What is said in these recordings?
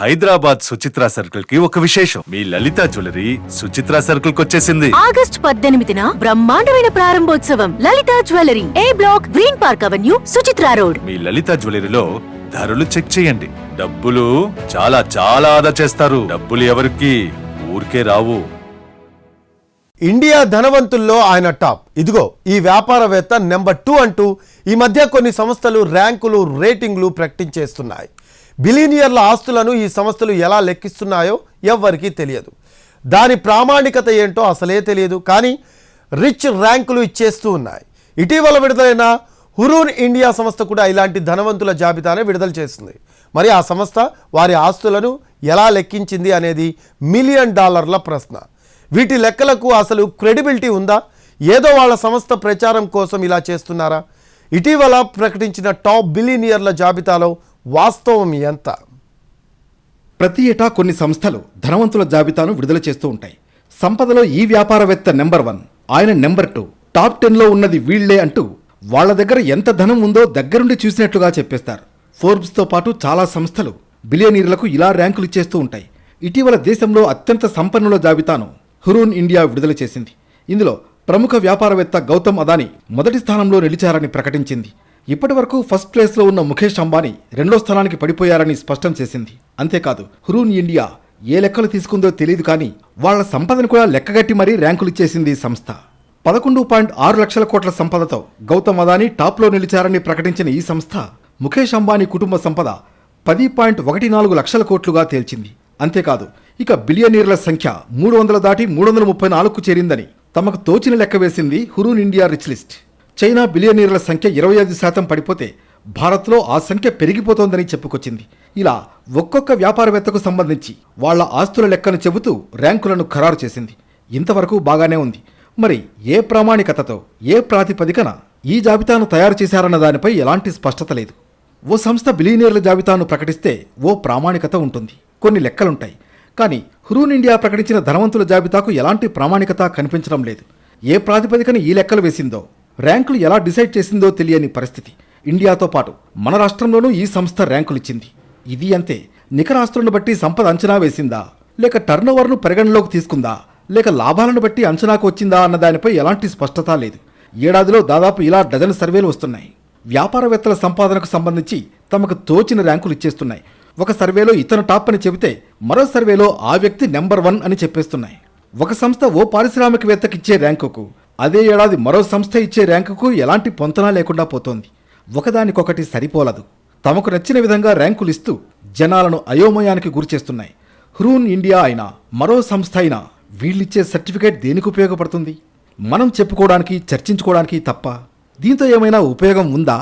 హైదరాబాద్ సుచిత్ర సర్కిల్కి ఒక విశేషం. మీ లలిత జ్యువెలరీ సుచిత్ర సర్కిల్కి వచ్చేసింది ఆగస్ట్ పద్దెనిమిదిన బ్రహ్మాండమైన ప్రారంభోత్సవం. Lalitha jewellery A block green park avenue Suchitra road. మీ లలిత జ్యువెలరీలో ధరలు చెక్ చేయండి. డబ్బులు చాలా చాలా ఆదా చేస్తారు. డబ్బులు ఎవరికి? ఊరికే రావు. ఇండియా ధనవంతుల్లో ఆయన టాప్. ఇదిగో ఈ వ్యాపారవేత్త నెంబర్ టూ అంటూ ఈ మధ్య కొన్ని సంస్థలు ర్యాంకులు రేటింగ్లు ప్రకటించేస్తున్నాయి. బిలీనియర్ల ఆస్తులను ఈ సంస్థలు ఎలా లెక్కిస్తున్నాయో ఎవ్వరికీ తెలియదు. దాని ప్రామాణికత ఏంటో అసలే తెలియదు కానీ రిచ్ ర్యాంకులు ఇచ్చేస్తూ ఉన్నాయి. ఇటీవల విడుదలైన హురూన్ ఇండియా సంస్థ కూడా ఇలాంటి ధనవంతుల జాబితానే విడుదల చేసింది. మరి ఆ సంస్థ వారి ఆస్తులను ఎలా లెక్కించింది అనేది మిలియన్ డాలర్ల ప్రశ్న. వీటి లెక్కలకు అసలు క్రెడిబిలిటీ ఉందా? ఏదో వాళ్ళ సంస్థ ప్రచారం కోసం ఇలా చేస్తున్నారా? ఇటీవల ప్రకటించిన టాప్ బిలీనియర్ల జాబితాలో వాస్తవం ఎంత ప్రతి ఏటా కొన్ని సంస్థలు ధనవంతుల జాబితాను విడుదల చేస్తూ ఉంటాయి. సంపదలో ఈ వ్యాపారవేత్త నెంబర్ వన్ ఆయన నెంబర్ టూ టాప్ టెన్లో ఉన్నది వీళ్ళే అంటూ వాళ్ళ దగ్గర ఎంత ధనం ఉందో దగ్గరుండి చూసినట్లుగా చెప్పేస్తారు. ఫోర్బ్స్తో పాటు చాలా సంస్థలు బిలియనీర్లకు ఇలా ర్యాంకులు ఇచ్చేస్తూ ఉంటాయి. ఇటీవల దేశంలో అత్యంత సంపన్నుల జాబితాను హురూన్ ఇండియా విడుదల చేసింది. ఇందులో ప్రముఖ వ్యాపారవేత్త గౌతమ్ అదాని మొదటి స్థానంలో నిలిచారని ప్రకటించింది. ఇప్పటి వరకు ఫస్ట్ ప్లేస్లో ఉన్న ముఖేష్ అంబానీ రెండో స్థానానికి పడిపోయారని స్పష్టం చేసింది. అంతేకాదు హురూన్ ఇండియా ఏ లెక్కలు తీసుకుందో తెలియదు కానీ వాళ్ళ సంపదను కూడా లెక్కగట్టి మరీ ర్యాంకులు ఇచ్చేసింది ఈ సంస్థ. పదకొండు పాయింట్ ఆరు లక్షల కోట్ల సంపదతో గౌతమ్ అదానీ టాప్లో నిలిచారని ప్రకటించిన ఈ సంస్థ ముఖేష్ అంబానీ కుటుంబ సంపద పది పాయింట్ ఒకటి నాలుగు లక్షల కోట్లుగా తేల్చింది. అంతేకాదు ఇక బిలియనీర్ల సంఖ్య మూడు వందల దాటి మూడు వందల ముప్పై నాలుగుకు చేరిందని తమకు తోచిన లెక్క వేసింది Hurun India rich list. China బిలియనీర్ల సంఖ్య ఇరవై ఐదు శాతం పడిపోతే భారత్లో ఆ సంఖ్య పెరిగిపోతోందని చెప్పుకొచ్చింది. ఇలా ఒక్కొక్క వ్యాపారవేత్తకు సంబంధించి వాళ్ళ ఆస్తుల లెక్కను చెబుతూ ర్యాంకులను ఖరారు చేసింది. ఇంతవరకు బాగానే ఉంది. మరి ఏ ప్రామాణికతతో ఏ ప్రాతిపదికన ఈ జాబితాను తయారు చేశారన్న దానిపై ఎలాంటి స్పష్టత లేదు. ఓ సంస్థ బిలియనీర్ల జాబితాను ప్రకటిస్తే ఓ ప్రామాణికత ఉంటుంది. కొన్ని లెక్కలుంటాయి. కానీ హ్రూన్ ఇండియా ప్రకటించిన ధనవంతుల జాబితాకు ఎలాంటి ప్రామాణికత కనిపించడం లేదు. ఏ ప్రాతిపదికన ఈ లెక్కలు వేసిందో ర్యాంకులు ఎలా డిసైడ్ చేసిందో తెలియని పరిస్థితి. ఇండియాతో పాటు మన రాష్ట్రంలోనూ ఈ సంస్థ ర్యాంకులు ఇచ్చింది ఇది అంతే. నికరాస్తులను బట్టి సంపద అంచనా వేసిందా? లేక టర్నోవర్ను పరిగణలోకి తీసుకుందా? లేక లాభాలను బట్టి అంచనాకు వచ్చిందా అన్న దానిపై ఎలాంటి స్పష్టత లేదు. ఏడాదిలో దాదాపు ఇలా డజన్ సర్వేలు వస్తున్నాయి. వ్యాపారవేత్తల సంపాదనకు సంబంధించి తమకు తోచిన ర్యాంకులు ఇచ్చేస్తున్నాయి. ఒక సర్వేలో ఇతను టాప్ అని చెబితే మరో సర్వేలో ఆ వ్యక్తి నెంబర్ వన్ అని చెప్పేస్తున్నాయి. ఒక సంస్థ ఓ పారిశ్రామికవేత్తకి ఇచ్చే ర్యాంకుకు అదే ఏడాది మరో సంస్థ ఇచ్చే ర్యాంకుకు ఎలాంటి పొంతనా లేకుండా పోతోంది. ఒకదానికొకటి సరిపోలదు. తమకు నచ్చిన విధంగా ర్యాంకులు ఇస్తూ జనాలను అయోమయానికి గురిచేస్తున్నాయి హ్రూన్ ఇండియా అయినా మరో సంస్థ అయినా వీళ్ళిచ్చే సర్టిఫికేట్ దేనికి ఉపయోగపడుతుంది? మనం చెప్పుకోవడానికి చర్చించుకోవడానికి తప్ప దీంతో ఏమైనా ఉపయోగం ఉందా?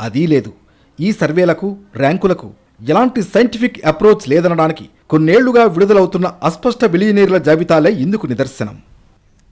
అదీ లేదు. ఈ సర్వేలకు ర్యాంకులకు ఎలాంటి సైంటిఫిక్ అప్రోచ్ లేదనడానికి కొన్నేళ్ళుగా విడుదలవుతున్న అస్పష్ట బిలియనీర్ల జాబితాలే ఇందుకు నిదర్శనం.